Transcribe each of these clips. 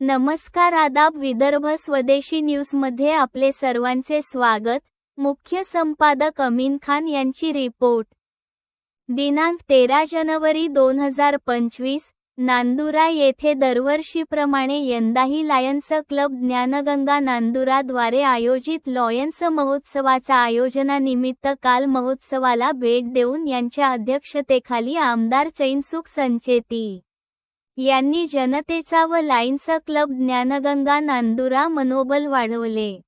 नमस्कार आदाब विदर्भ स्वदेशी न्यूजमध्ये आपले सर्वांचे स्वागत. मुख्य संपादक अमीन खान यांची रिपोर्ट. दिनांक तेरा जानेवारी दोन हजार पंचवीस नांदुरा येथे दरवर्षीप्रमाणे यंदाही लायन्स क्लब ज्ञानगंगा नांदुराद्वारे आयोजित लॉयन्स महोत्सवाच्या आयोजनानिमित्त काल महोत्सवाला भेट देऊन यांच्या अध्यक्षतेखाली आमदार चैनसुख संचेती. यांनी जनतेचा व लायन्स क्लब ज्ञानगंगा नांदुरा मनोबल वाढवले.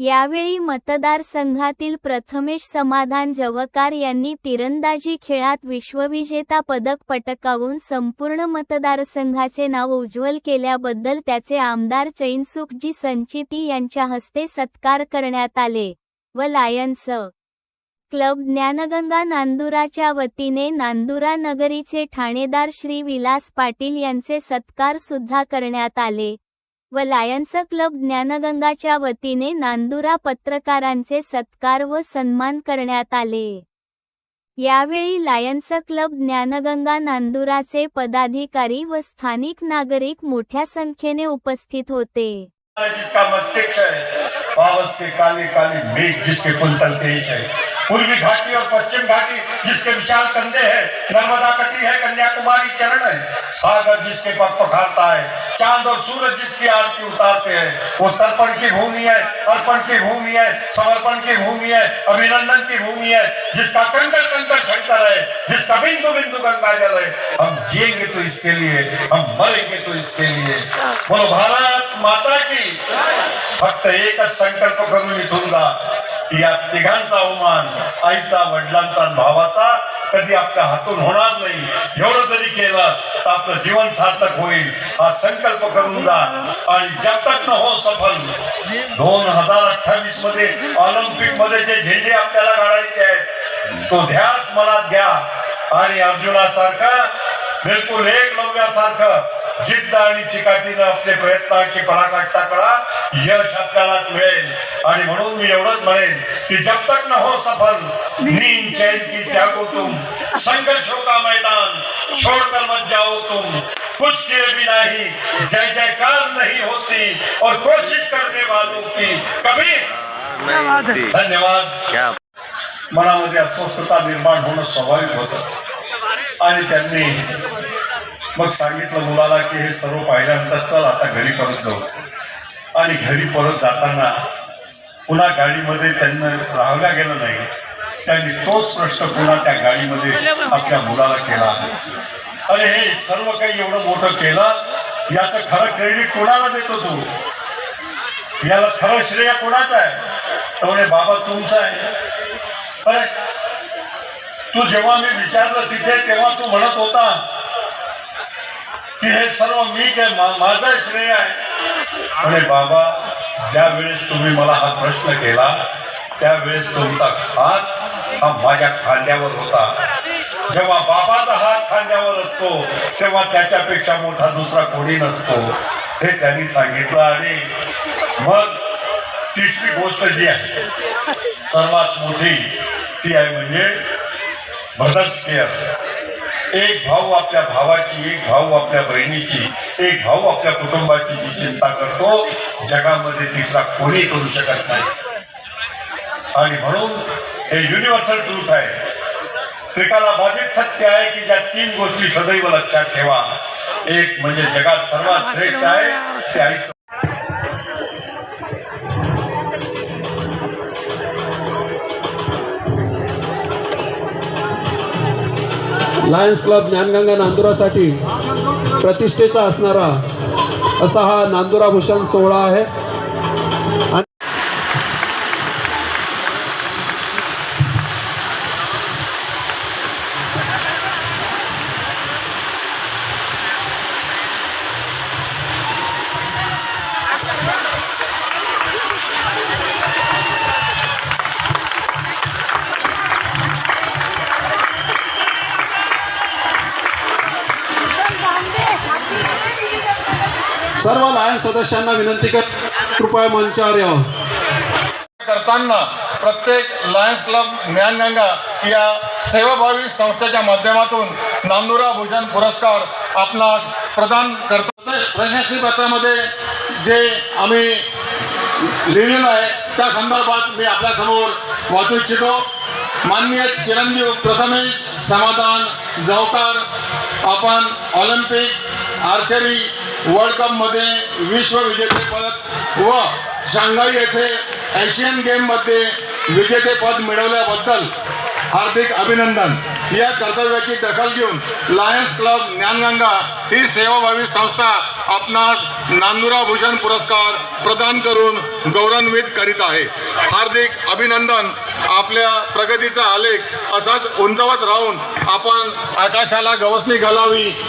यावेळी मतदारसंघातील प्रथमेश समाधान जवकार यांनी तिरंदाजी खेळात विश्वविजेता पदक पटकावून संपूर्ण मतदारसंघाचे नाव उज्ज्वल केल्याबद्दल त्याचे आमदार चैनसुखजी संचिती यांच्या हस्ते सत्कार करण्यात आले व लायन्स क्लब ज्ञानगंगा नांदुराच्या वतीने नांदुरा नगरीचे ठाणेदार श्री विलास पाटील यांचे सत्कार सुद्धा करण्यात आले व लायन्स क्लब ज्ञानगंगाच्या वतीने नांदुरा पत्रकारांचे सत्कार व सन्मान करण्यात आले. यावेळी लायन्स क्लब ज्ञानगंगा नांदुराचे पदाधिकारी व स्थानिक नागरिक मोठ्या संख्येने उपस्थित होते. जिसका मस्तिष्क है पावस के काले काले मेघ जिसके कुंतल तेज है। पूर्वी घाटी और पश्चिम घाटी, जिसके विशाल कंधे हैं, नर्मदा कटी है, कन्याकुमारी चरण है, सागर जिसके पग पखारता है, चाँद और सूरज जिसकी आरती उतारते हैं, वो तर्पण की भूमि है, अर्पण की भूमि है, समर्पण की भूमि है, अभिनंदन की भूमि है, जिसका कंकर कंकर शंकर है, जिसका बिंदु बिंदु गंगा जल है। हम जिएँगे तो इसके लिए, हम मरेंगे तो इसके लिए। बोलो, भारत माता की फक्त एकच संकल्प करून इथून जा की। या तिघांचा अवमान आईचा वडिलांचा भावाचा कधी आपल्या हातून होणार नाही. एवढं जरी केलं तर आपलं जीवन सार्थक होईल हा संकल्प करून जा. आणि जब तक न हो सफल दोन हजार अठ्ठावीसमध्ये ऑलिम्पिकमध्ये जे झेंडे आपल्याला गाडायचे आहेत तो ध्यास मनात घ्या. आणि अर्जुनासारखं बिलकुल एक लवण्यासारखं जिद्द आणि चिकाटीनं आपले प्रयत्नाची पराकाष्ठा करा. यश आपल्याला मिळेल आणि म्हणून मी एवढंच म्हणेन की जब तक न हो सफल नींद चैन की त्यागो तुम. संघर्षों का मैदान छोड़कर मत जाओ तुम. कुछ किए भी नहीं जय जयकार नहीं होती और कोशिश करने वालों की कभी धन्यवाद। क्या मनामध्ये अस्वस्थता निर्माण होणं स्वाभाविक होतं. आणि त्यांनी मग सांगितलं मुलाला की हे सर्व पाहिल्यानंतर चल आता घरी परत जाऊ. आणि घरी परत जाताना पुन्हा गाडीमध्ये त्यांना राहायला गेलं नाही. त्यांनी तोच प्रश्न पुन्हा त्या गाडीमध्ये आपल्या मुलाला केला. अरे हे सर्व काही एवढं मोठं केलं याचं खरं क्रेडिट कोणाला देतो तू? याला खरं श्रेय कोणाचं आहे? तर म्हणे बाबा तुमचं आहे. अरे तू जेव्हा मी विचारलं तिथे तेव्हा तू म्हणत होता की हे सर्व मी काय माझं श्रेय आहे. म्हणे बाबा ज्या वेळेस तुम्ही मला हा प्रश्न केला त्यावेळेस तुमचा हात हा माझ्या खांद्यावर होता. जेव्हा बाबाचा हात खांद्यावर असतो तेव्हा त्याच्यापेक्षा मोठा दुसरा कोणी नसतो. हे त्यांनी सांगितलं आणि मग तिसरी गोष्ट जी आहे सर्वात मोठी ती आहे म्हणजे ब्रदर्स केअर एक भाऊ आपल्या भावाची एक भाऊ आपल्या बहिणीची एक भाऊ आपल्या कुटुंबाची जी चिंता करतो जगामध्ये तिसरा कोणी करू शकत नाही. आणि म्हणून हे युनिव्हर्सल ट्रूथ आहे. त्रिकाला बाधित सत्य आहे की ज्या तीन गोष्टी सदैव लक्षात ठेवा. एक म्हणजे जगात सर्वात श्रेष्ठ आहे ते लायन्स क्लब ज्ञानगंगा नांदुरासाठी प्रतिष्ठेचा असणारा असा हा नांदुरा भूषण सोहळा आहे. सर्व लायन्स सदस्यांना विनंती कर कृपया मंचावर यावं करताना प्रत्येक लायन्स क्लब ज्ञानगंगा या सेवाभावी संस्थेच्या माध्यमातून नांदुरा भूषण पुरस्कार आपणास प्रदान करतो. प्रशस्ती पत्रामध्ये जे आम्ही लिहिलेलं आहे त्या संदर्भात मी आपल्यासमोर वाचू इच्छितो. माननीय चिरंजीव प्रथमेश समाधान जवकार आपण ऑलिम्पिक आर्चरी वर्ल्ड कपमध्ये विश्वविजेतेपद व शांघाई येथे एशियन गेममध्ये विजेतेपद मिळवल्याबद्दल हार्दिक अभिनंदन. या कर्तव्याची दखल घेऊन लायन्स क्लब ज्ञानगंगा ही सेवाभावी संस्था आपणास नांदुरा भूषण पुरस्कार प्रदान करून गौरवान्वित करीत आहे. हार्दिक अभिनंदन. आपल्या प्रगतीचा आलेख असाच उंचावत राहून आपण आकाशाला गवसणी घालावी.